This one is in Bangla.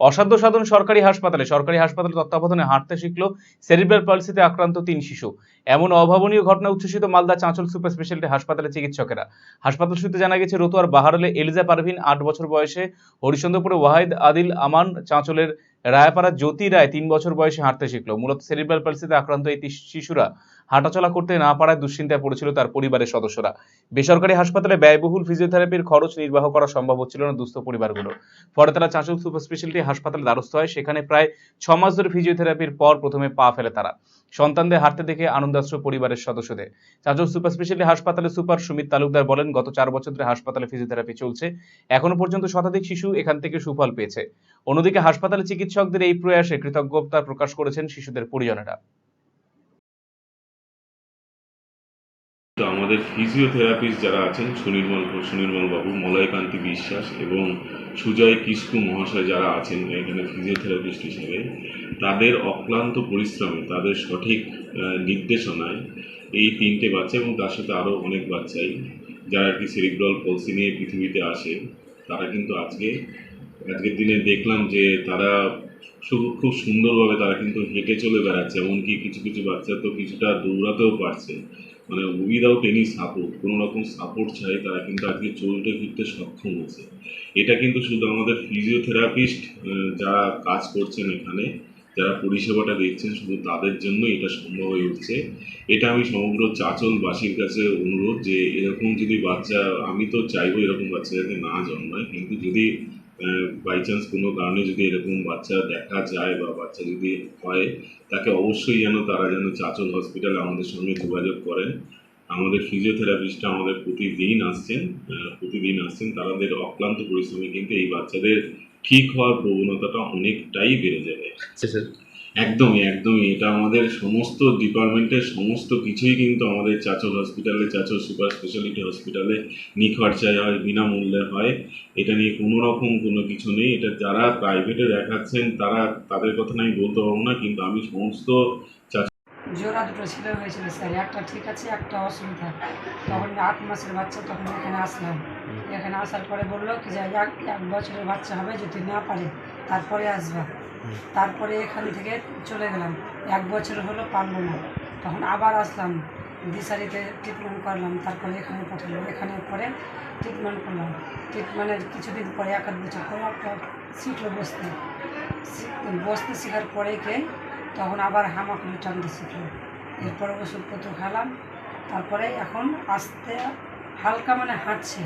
অসাধ্য সাধন সরকারি হাসপাতালে। সরকারি হাসপাতালে তত্ত্বাবধানে হাঁটতে শিখল সেরিব্রাল পালসিতে আক্রান্ত তিন শিশু। এমন অভাবনীয় ঘটনা উচ্ছ্বসিত মালদা চাঁচল সুপার স্পেশালিটি হাসপাতালে চিকিৎসকেরা। হাসপাতাল সূত্রে জানা গেছে, রতুয়ার বাহারলে এলিজা পারভিন আট বছর বয়সে হরিচন্দ্রপুরে ওয়াহিদ আদিল আমান চাঁচলের রায়পাড়া জ্যোতি রায় তিন বছর বয়সে হাঁটতে শিখলো। মূলত সেরিব্রাল পালসিতে আক্রান্ত এই শিশুরা হাঁটাচলা করতে না পারায় দুশ্চিন্তায় পড়েছিল তার পরিবারের সদস্যরা। বেসরকারি হাসপাতালে ব্যয়বহুল ফিজিওথেরাপির খরচ নির্বাহ করা সম্ভব হচ্ছিল না দুস্থ পরিবারগুলো। পরে তারা চাঁচল সুপার স্পেশালিটি হাসপাতালে দ্বারস্থ হয়। সেখানে প্রায় ছ মাস ধরে ফিজিওথেরাপির পর প্রথমে পা ফেলে তারা। সন্তানদের হাঁটতে দেখে আনন্দাশ্র পরিবারের সদস্যদের। চাঁচল সুপার স্পেশালিটি হাসপাতালে সুপার সুমিত তালুকদার বলেন, গত চার বছর ধরে হাসপাতালে ফিজিওথেরাপি চলছে। এখনও পর্যন্ত শতাধিক শিশু এখান থেকে সুফল পেয়েছে। অন্যদিকে হাসপাতালে চিকিৎসকদের এই প্রয়াসে কৃতজ্ঞতা প্রকাশ করেছেন শিশুদের পরিজনেরা। আমাদের ফিজিওথেরাপিস্ট যারা আছেন, সুনির্মল সুনির্মল বাবু মলয়কান্তি বিশ্বাস এবং সুজয় কিস্কু মহাশয় যারা আছেন, এখানে ফিজিওথেরাপিস্ট হিসেবে, তাদের অক্লান্ত পরিশ্রমে, তাদের সঠিক নির্দেশনায় এই তিনটে বাচ্চা এবং তার সাথে আরও অনেক বাচ্চাই, যারা কি সেরিব্রাল পলসি নিয়ে পৃথিবীতে আসে, তারা কিন্তু আজকে আজকের দিনে দেখলাম যে তারা খুব সুন্দরভাবে তারা কিন্তু হেঁটে চলে বেড়াচ্ছে, এমনকি কিছু কিছু বাচ্চা তো কিছুটা দৌড়াতেও পারছে। মানে উইদাউট এনি সাপোর্ট কোনো রকম সাপোর্ট ছাড়াই তারা কিন্তু আজকে চলতে ফিরতে সক্ষম হচ্ছে। এটা কিন্তু শুধু আমাদের ফিজিওথেরাপিস্ট যারা কাজ করছেন এখানে, যারা পরিষেবাটা দিচ্ছেন শুধু তাদের জন্য এটা সম্ভব হয়ে উঠছে। এটা আমি সমগ্র চাচলবাসীর কাছে অনুরোধ যে এরকম যদি বাচ্চা, আমি তো চাইব এরকম বাচ্চা যাতে না জন্মায়, কিন্তু যদি বাই চান্স কোনো কারণে যদি এরকম বাচ্চা দেখা যায় বা বাচ্চা যদি হয়, তাকে অবশ্যই যেন তারা যেন চাচল হসপিটালে আমাদের সঙ্গে যোগাযোগ করেন আমাদের ফিজিওথেরাপিস্টরা আমাদের প্রতিদিন আসছেন প্রতিদিন আসছেন। তাদের অক্লান্ত পরিশ্রমে কিন্তু এই বাচ্চাদের ঠিক হওয়ার প্রবণতাটা অনেকটাই বেড়ে যাবে। একদমই একদমই। এটা আমাদের সমস্ত ডিপার্টমেন্টের সমস্ত কিছুই কিন্তু আমাদের চাচল হসপিটালে চাচল সুপার স্পেশালিটি হসপিটালে নিখরচায় হয়, বিনামূল্যে হয়। এটা নিয়ে কোনো রকম কোনো কিছু নেই। এটা যারা প্রাইভেটে দেখাচ্ছেন, তারা তাদের কথা আমি বলতে পারব না, কিন্তু আমি সমস্ত জোড়া দুটো ছেলে, হয়েছিল স্যার। একটা ঠিক আছে, একটা অসুবিধা। তখন আট মাসের বাচ্চা, তখন এখানে আসলাম। এখানে আসার পরে বলল কি যে এক বছরের বাচ্চা হবে, যদি না পারে, তারপরে আসবা। তারপরে এখান থেকে চলে গেলাম। এক বছর হলো পারল না। তখন আবার আসলাম, দিশারিতে ট্রিটমেন্ট করলাম, তারপরে এখানে পাঠালো এখানে পরে ট্রিটমেন্ট করলাম। ট্রিটমেন্টের কিছুদিন পরে এক বছর পরে একটা শিখলো বসতে। বসতে শেখার পরে কে, তখন আবার হামাগুলো টানতে শিখলো এরপরে ওষুধপত্র খেলাম। তারপরে এখন আস্তে হালকা মানে হাঁটছে।